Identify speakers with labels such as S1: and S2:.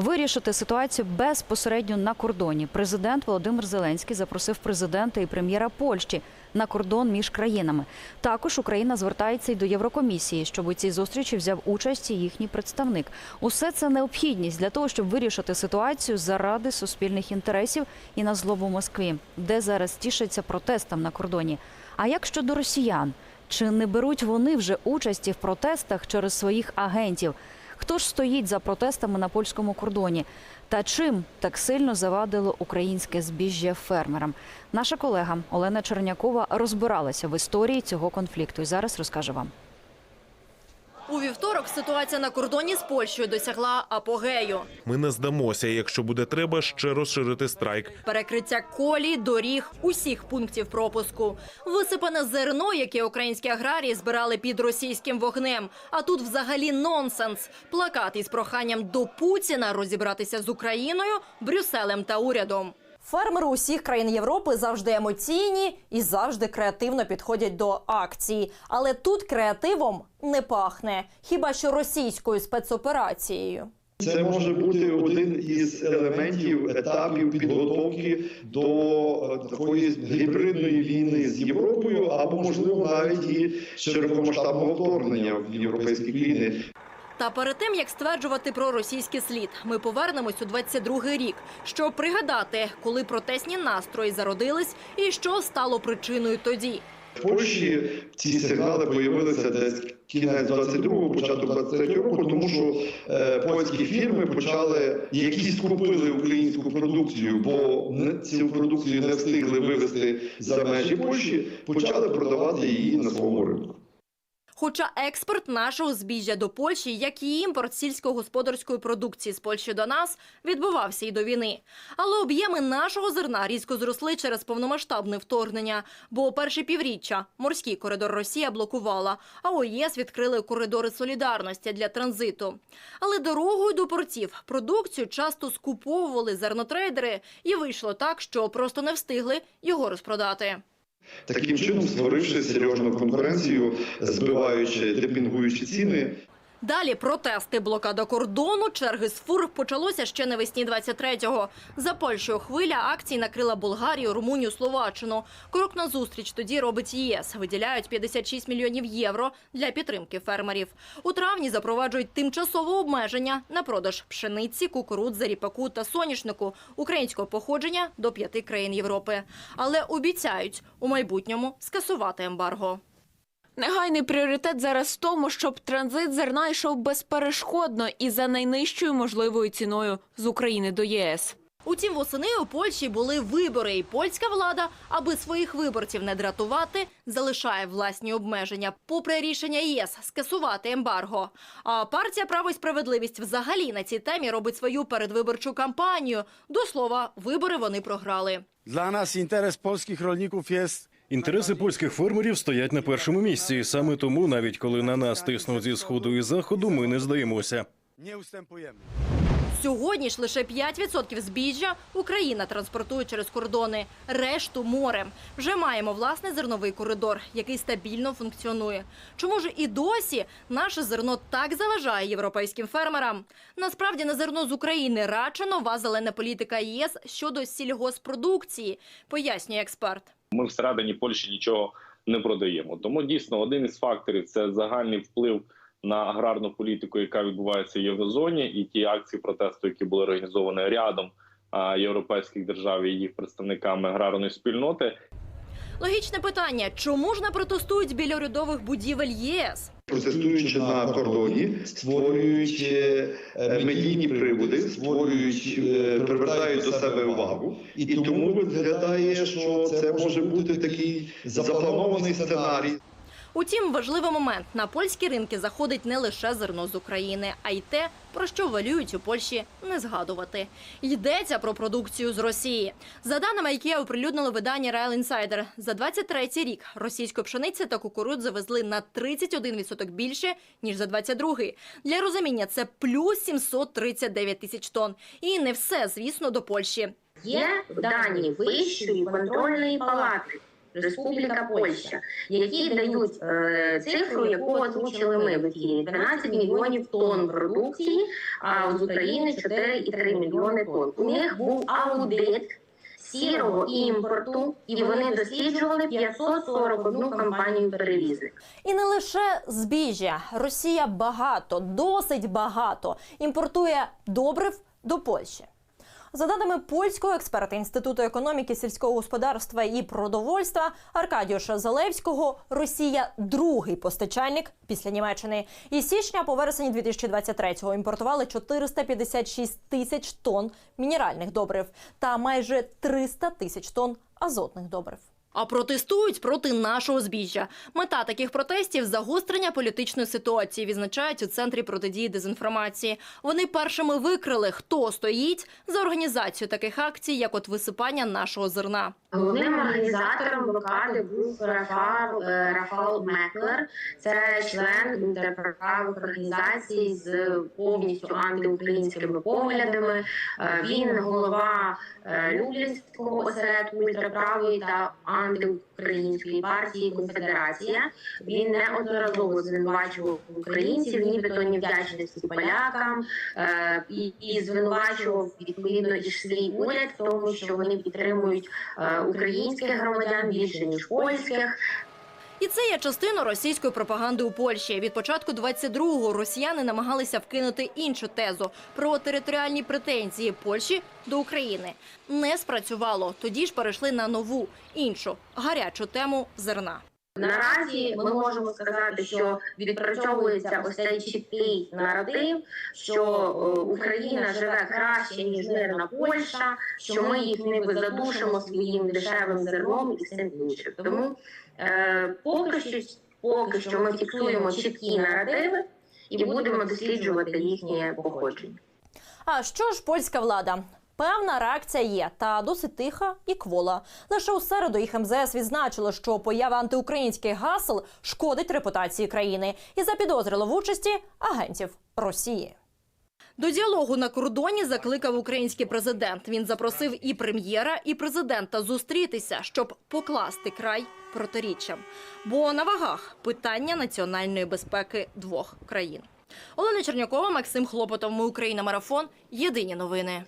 S1: Вирішити ситуацію безпосередньо на кордоні. Президент Володимир Зеленський запросив президента і прем'єра Польщі на кордон між країнами. Також Україна звертається й до Єврокомісії, щоб у цій зустрічі взяв участь їхній представник. Усе це необхідність для того, щоб вирішити ситуацію заради суспільних інтересів і на злобу Москві, де зараз тішаться протестам на кордоні. А як щодо росіян? Чи не беруть вони вже участі в протестах через своїх агентів? Хто ж стоїть за протестами на польському кордоні? Та чим так сильно завадило українське збіжжя фермерам? Наша колега Олена Чернякова розбиралася в історії цього конфлікту і зараз розкаже вам.
S2: У вівторок ситуація на кордоні з Польщею досягла апогею.
S3: Ми не здамося, якщо буде треба, ще розширити страйк.
S2: Перекриття колій, доріг, усіх пунктів пропуску. Висипане зерно, яке українські аграрії збирали під російським вогнем. А тут взагалі нонсенс. Плакат із проханням до Путіна розібратися з Україною, Брюсселем та урядом. Фермери усіх країн Європи завжди емоційні і завжди креативно підходять до акції. Але тут креативом не пахне, хіба що російською спецоперацією.
S4: Це може бути один із елементів етапів підготовки до е, такої гібридної війни з Європою, або можливо навіть і широкомасштабного вторгнення в європейські країни.
S2: Та перед тим як стверджувати про російський слід, ми повернемось у 22-й рік, щоб пригадати, коли протестні настрої зародились і що стало причиною тоді.
S4: В Польщі ці сигнали появилися десь кінець 22-го, початок 23-го року, тому що е, польські фірми почали, які скупили українську продукцію, бо цю продукцію не встигли вивезти за межі Польщі, почали продавати її на своєму ринку.
S2: Хоча експорт нашого збіжжя до Польщі, як і імпорт сільськогосподарської продукції з Польщі до нас, відбувався і до війни. Але об'єми нашого зерна різко зросли через повномасштабне вторгнення. Бо перші півріччя морський коридор Росія блокувала, а ОЄС відкрили коридори солідарності для транзиту. Але дорогою до портів продукцію часто скуповували зернотрейдери, і вийшло так, що просто не встигли його розпродати.
S4: Таким чином, створивши серйозну конкуренцію, збиваючи демпінгуючі ціни,
S2: Далі протести, блокада кордону, черги з фур почалося ще навесні 23-го. За Польщею хвиля акцій накрила Болгарію, Румунію, Словаччину. Крок на зустріч тоді робить ЄС. Виділяють 56 мільйонів євро для підтримки фермерів. У травні запроваджують тимчасове обмеження на продаж пшениці, кукурудзи, ріпаку та соняшнику українського походження до п'яти країн Європи. Але обіцяють у майбутньому скасувати ембарго.
S5: Негайний пріоритет зараз в тому, щоб транзит зерна йшов безперешкодно і за найнижчою можливою ціною з України до ЄС.
S2: Утім, восени у Польщі були вибори, і польська влада, аби своїх виборців не дратувати, залишає власні обмеження, попри рішення ЄС скасувати ембарго. А партія Право і справедливість взагалі на цій темі робить свою передвиборчу кампанію. До слова, вибори вони програли.
S6: Dla nas interes polskich rolników jest
S3: Інтереси польських фермерів стоять на першому місці. І саме тому, навіть коли на нас тиснуть зі сходу і заходу, ми не здаємося.
S2: Сьогодні ж лише 5% збіжжя Україна транспортує через кордони, решту морем. Вже маємо власний зерновий коридор, який стабільно функціонує. Чому ж і досі наше зерно так заважає європейським фермерам? Насправді на зерно з України радше нова зелена політика ЄС щодо сільгоспродукції, пояснює експерт.
S7: Ми всередині Польщі нічого не продаємо. Тому дійсно один із факторів це загальний вплив на аграрну політику, яка відбувається в єврозоні, і ті акції протесту, які були організовані рядом європейських держав і їх представниками аграрної спільноти.
S2: Логічне питання: чому ж не протестують біля урядових будівель ЄС?
S4: Протестуючи на кордоні, створюють е, е, медійні приводи, створюють, е, привертають до себе увагу, і тому виглядає, що це може бути такий запланований сценарій.
S2: Утім, важливий момент на польські ринки заходить не лише зерно з України, а й те, про що валюють у Польщі не згадувати. Йдеться про продукцію з Росії. За даними, які оприлюднило видання Rail Insider, за 23 рік російської пшениці та кукурудзи завезли на 31% більше ніж за 22-й. Для розуміння це плюс 739 тисяч тонн. І не все, звісно, до Польщі.
S8: Є дані Вищої контрольної палати. Республіка Польща, які дають е, цифру, яку озвучили ми в ефірі 12 мільйонів тонн продукції, а з України 4,3 мільйони тонн. У них був аудит сірого імпорту, і вони досліджували 541 компанію перевізник.
S9: І не лише збіжжя. Росія багато, досить багато імпортує добрив до Польщі. За даними польського експерта Інституту економіки, сільського господарства і продовольства Аркадіуша Залевського, Росія другий постачальник після Німеччини. І січня по вересень 2023-го імпортували 456 тисяч тонн мінеральних добрив та майже 300 тисяч тонн азотних добрив.
S2: А протестують проти нашого збіжжя. Мета таких протестів загострення політичної ситуації відзначають у центрі протидії дезінформації. Вони першими викрили, хто стоїть за організацію таких акцій, як от висипання нашого зерна.
S8: Головним організатором блокади був Рафал, е, Рафал Меклер. Це член інтерправих організацій з повністю антиукраїнськими поглядами. Е, Він голова е, Люблінського осередку ультраправої та антиукраїнської партії Конфедерація. Він неодноразово звинувачував українців, нібито невдячності полякам, е, і, і звинувачував відповідно і свій уряд в тому, що вони підтримують е, українських громадян більше ніж польських.
S2: І це є частина російської пропаганди у Польщі. Від початку 22-го росіяни намагалися вкинути іншу тезу про територіальні претензії Польщі до України. Не спрацювало. Тоді ж перейшли на нову іншу гарячу тему зерна.
S8: Наразі ми можемо сказати, що відпрацьовується ось цей чіткий наратив, що е, Україна живе краще ніж мирна Польща, що ми їх ніби задушимо своїм дешевим зерном і всім іншим. Тому е, поки що, поки що ми фіксуємо чіткі наративи і будемо досліджувати їхнє походження.
S9: А що ж польська влада? Певна реакція є, та досить тиха і квола. Лише у середу їх МЗС відзначило, що поява антиукраїнських гасел шкодить репутації країни і запідозрило в участі агентів Росії.
S2: До діалогу на кордоні закликав український президент. Він запросив і прем'єра, і президента зустрітися, щоб покласти край протиріччям. Бо на вагах питання національної безпеки двох країн. Олена Чернякова, Максим Хлопотов. Ми Україна. Марафон. Єдині новини.